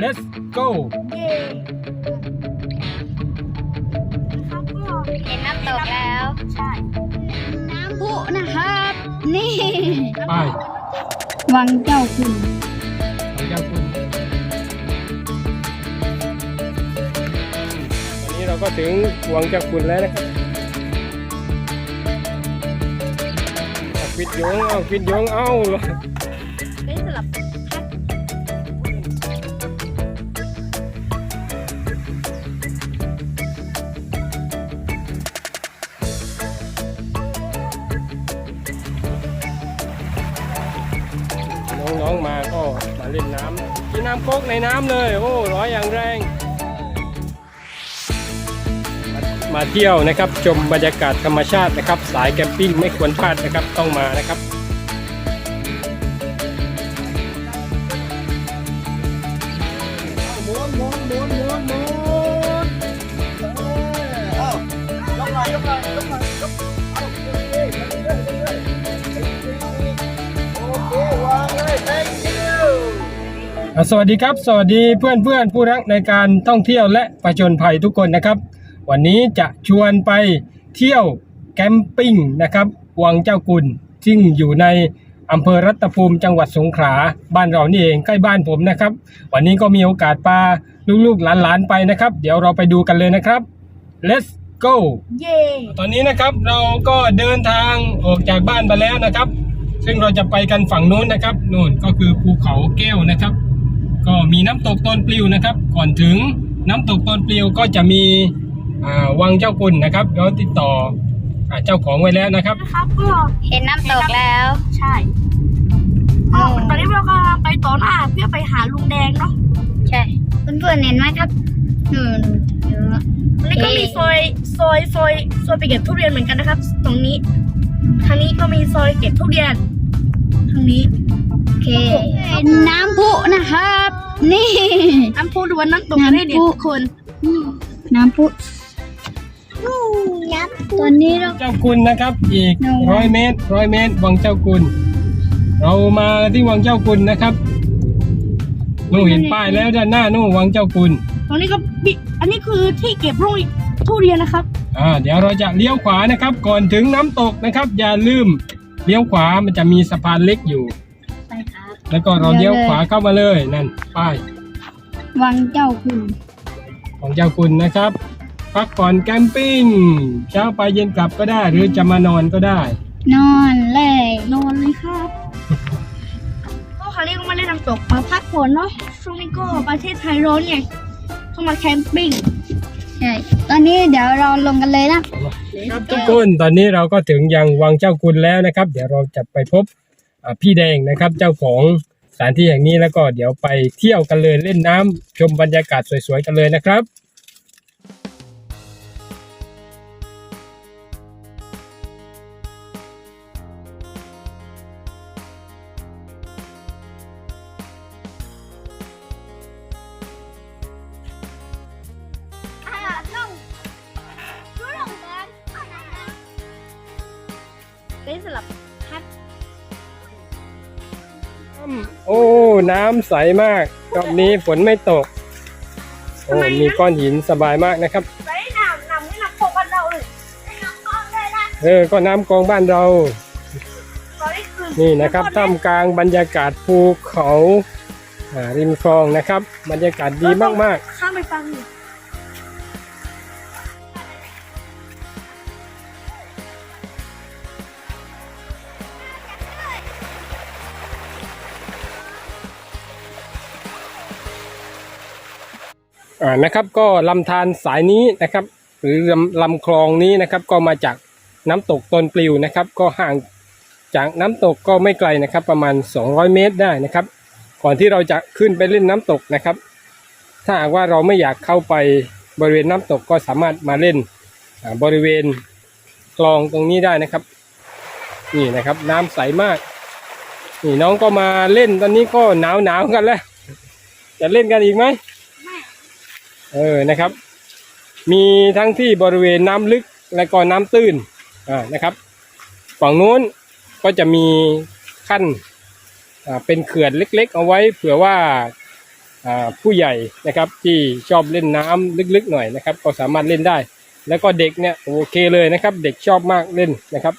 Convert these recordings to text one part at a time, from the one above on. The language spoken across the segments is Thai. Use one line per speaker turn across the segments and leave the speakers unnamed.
let's go
เย่ครับก็
เห็นน้ำตกแล้ว
ใช่
น้ำพุนะครับ นี่
ไป
วังเจ้าคุณ
ขอเจ้าคุณวันนี้เราก็ถึงวังเจ้าคุณแล้วนะครับเอาฟิดโยงเอาฟิดโยงเอา
น้ำ
โคกในน้ำเลย โอ้ร้อยอย่างแรงมามาเที่ยวนะครับ ชมบรรยากาศธรรมชาตินะครับ สายแคมปิ้งไม่ควรพลาดนะครับ ต้องมานะครับ สวัสดีครับ สวัสดีเพื่อนเพื่อนๆผู้รักในการท่องเที่ยวและประจนภัยทุกคนนะครับ วันนี้จะชวนไปเที่ยวแคมปิ้งนะครับวังเจ้ากุลซึ่งอยู่ในอำเภอรัตภูมิจังหวัดสงขลาบ้านเรานี่เองใกล้บ้านผมนะครับ วันนี้ก็มีโอกาสพาลูกๆหลานๆไปนะครับ เดี๋ยวเราไปดูกันเลยนะครับ let's go
เย่
ตอนนี้นะครับเราก็เดินทางออกจากบ้านมาแล้วนะครับ ซึ่งเราจะไปกันฝั่งนู้นนะครับนู่นก็คือภูเขาแก้วนะครับ ก็มีน้ำตกต้นปลิวนะครับ ก่อนถึงน้ำตกต้นปลิวก็จะมีอ่าวังเจ้ากุลนะครับเราติดต่ออาเจ้าของไว้แล้วนะครับ
นะครับก็
เห็นน้ำตกแล้ว
ใช่ก็ตอนนี้เรากำลังไปต่อหน้าเพื่อไปหาลุงแดงเนาะ
ใช่เพื่อนๆเห็นไหมครับนู่นเยอะ
อันนี้ก็มี
เอ๊ะ
ซอยซอยซอยซอยไปเก็บทุเรียนเหมือนกันนะครับ ตรงนี้ทางนี้ก็มีซอยเก็บทุเรียนทางนี้
โอ เคเป็นน้ำพุนะครับ นี่
น้ำพุหรือว่าน้ำตก
น้ำพุ
ได้เด็ดทุกคน
น้ำพุตอนนี้เรา
เจ้ากุลนะครับ อีก
หนึ่ง
ร้อยเมตรร้อยเมตร วังเจ้ากุลเรามาที่วังเจ้ากุลนะครับนู่นเห็นป้ายแล้วด้านหน้านู่นวังเจ้ากุล
ตรงนี้ก็มีอันนี้คือที่เก็บลูกทุเรียนนะครับ
อ่าเดี๋ยวเราจะเลี้ยวขวานะครับ ก่อนถึงน้ำตกนะครับ อย่าลืมเลี้ยวขวามันจะมีสะพานเล็กอยู่
ใช่ครับ
แล้วก็เราเลี้ยวขวาเข้ามาเลยนั่นป้าย
วังเจ้าคุณ
ของเจ้าคุณนะครับ พักผ่อนแคมปิ้งเช้าไปเย็นกลับก็ได้ หรือจะมานอนก็ได้
นอนเลย
นอนเลยครับก็คราวนี้ก็มาเล่นน้ำตกมาพักผ่อนเนาะช่วงนี้ก็ประเทศไทยร้อนไงต้องมาแคมปิ้ง
ใช่ตอนนี้เดี๋ยวเราลงกันเลยนะ
ครับทุกคนตอนนี้เราก็ถึงยังวังเจ้าคุณแล้วนะครับ เดี๋ยวเราจะไปพบอ่า พี่แดงนะครับ เจ้าของสถานที่แห่งนี้แล้วก็เดี๋ยวไปเที่ยวกันเลยเล่นน้ำชมบรรยากาศสวยๆกันเลยนะครับ
เป็นสลับ
โอ้ น้ำใสมากรอบนี้ฝนไม่ตก โอ้มีก้อนหินสบายมากนะครับ
ไปหนำหนำไม่หนำพวกบ้านเราเลยหนำก้อนเลยนะ
เออก็น้ำกองบ้านเรา
ตอนนี้คือ
นี่นะครับท่ามกลางบรรยากาศภูเขาอ่าริมคลองนะครับ บรรยากาศดีมาก
ข้ามไปฟัง อ่า
นะครับก็ลำธารสายนี้นะครับ หรือลำลำคลองนี้นะครับก็มาจากน้ำตกตนปลิวนะครับ ก็ห่างจากน้ำตกก็ไม่ไกลนะครับ ประมาณ 200 เมตรได้นะครับ ก่อนที่เราจะขึ้นไปเล่นน้ำตกนะครับ ถ้าหากว่าเราไม่อยากเข้าไปบริเวณน้ำตกก็สามารถมาเล่นบริเวณคลองตรงนี้ได้นะครับนี่นะครับ น้ำใสมากนี่น้องก็มาเล่นตอนนี้ก็หนาวหนาวกันแล้ว จะเล่นกันอีกไหม เออนะครับ มีทั้งที่บริเวณน้ำลึกและก็น้ำตื้นอ่านะครับฝั่งนู้นก็จะมีขั้นอ่าเป็นเขื่อนเล็ก ๆ เอาไว้เผื่อว่าอ่าผู้ใหญ่นะครับที่ชอบเล่นน้ำลึกๆหน่อยนะครับ ก็สามารถเล่นได้ แล้วก็เด็กเนี่ยโอเคเลยนะครับ เด็กชอบมากเล่นนะครับ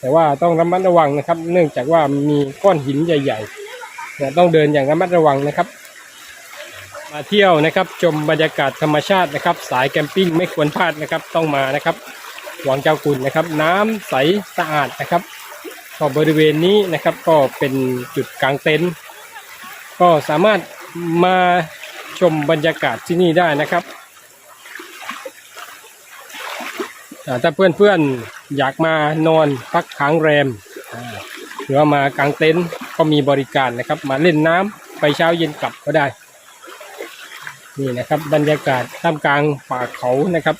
แต่ว่าต้องระมัดระวังนะครับ เนื่องจากว่ามีก้อนหินใหญ่ๆเนี่ยต้องเดินอย่างระมัดระวังนะครับ มาเที่ยวนะครับ ชมบรรยากาศธรรมชาตินะครับ สายแคมปิ้งไม่ควรพลาดนะครับ ต้องมานะครับวังเจ้ากุนนะครับ น้ำใสสะอาดนะครับก็บริเวณนี้นะครับก็เป็นจุดกลางเต็นท์ก็สามารถมาชมบรรยากาศที่นี่ได้นะครับถ้าเพื่อนๆอยากมานอนพักค้างแรมหรือว่ามากางเต็นท์ก็มีบริการนะครับ มาเล่นน้ำไปเช้าเย็นกลับก็ได้ นี่นะครับ บรรยากาศท่ามกลางป่าเขานะครับ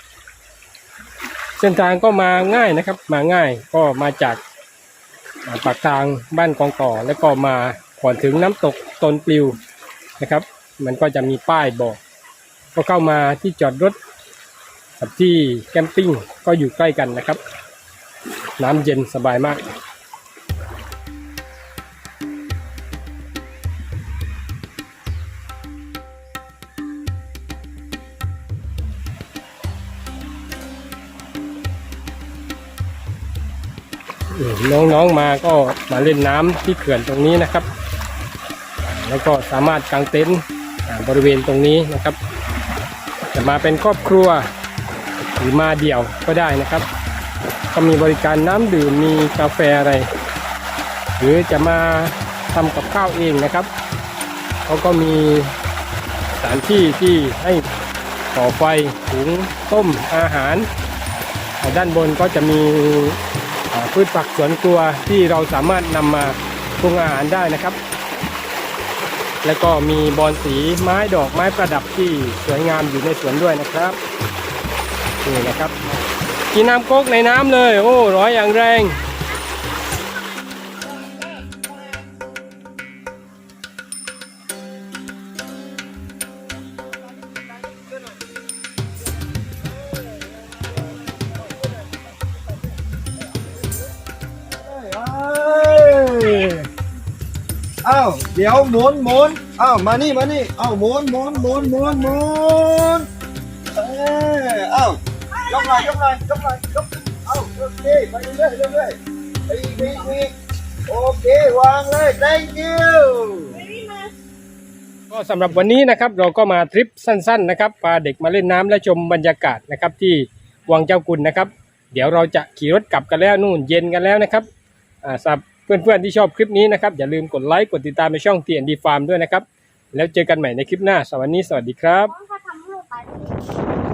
เส้นทางก็มาง่ายนะครับ มาง่ายก็มาจากปากทางบ้านกองต่อ แล้วก็มาก่อนถึงน้ำตกตนปลิวนะครับ มันก็จะมีป้ายบอก ก็เข้ามาที่จอดรถกับที่แคมปิ้งก็อยู่ใกล้กันนะครับ น้ำเย็นสบายมาก น้องๆมาก็มาเล่นน้ำที่เขื่อนตรงนี้นะครับ แล้วก็สามารถกางเต็นท์บริเวณตรงนี้นะครับ จะมาเป็นครอบครัวหรือมาเดี่ยวก็ได้นะครับ ก็มีบริการน้ำดื่มมีกาแฟอะไร หรือจะมาทำกับข้าวเองนะครับเขาก็มีสถานที่ที่ให้ก่อไฟหุงต้มอาหารด้านบนก็จะมี พืชผักสวนครัวที่เราสามารถนำมาปรุงอาหารได้นะครับ แล้วก็มีบอนสีไม้ดอกไม้ประดับที่สวยงามอยู่ในสวนด้วยนะครับนี่นะครับกินน้ำก๊กในน้ำเลย โอ้ร้อยอย่างแรง
อ้าวเดี๋ยวหมุนหมุนอ้าวมานี่มานี่อ้าวหมุนหมุนหมุนหมุนหมุนเอออ้าวยกหน่อยยกหน่อยยกหน่อยยกอ้าวโอเคไปเรื่อยเรื่อยไปอีกไปอีกไปอีกโอเควางเลย thank you
ก็สำหรับวันนี้นะครับเราก็มาทริปสั้น ๆ นะครับพาเด็กมาเล่นน้ำและชมบรรยากาศนะครับที่วังเจ้ากุลนะครับ เดี๋ยวเราจะขี่รถกลับกันแล้วนู่นเย็นกันแล้วนะครับอ่าสำหรับ เพื่อนๆที่ชอบคลิปนี้นะครับอย่าลืมกดไลค์กดติดตามในช่อง TND Farm ด้วยนะครับ แล้วเจอกันใหม่ในคลิปหน้าสวัสดีสวัสดีครับ
เขาทำให้เราตาย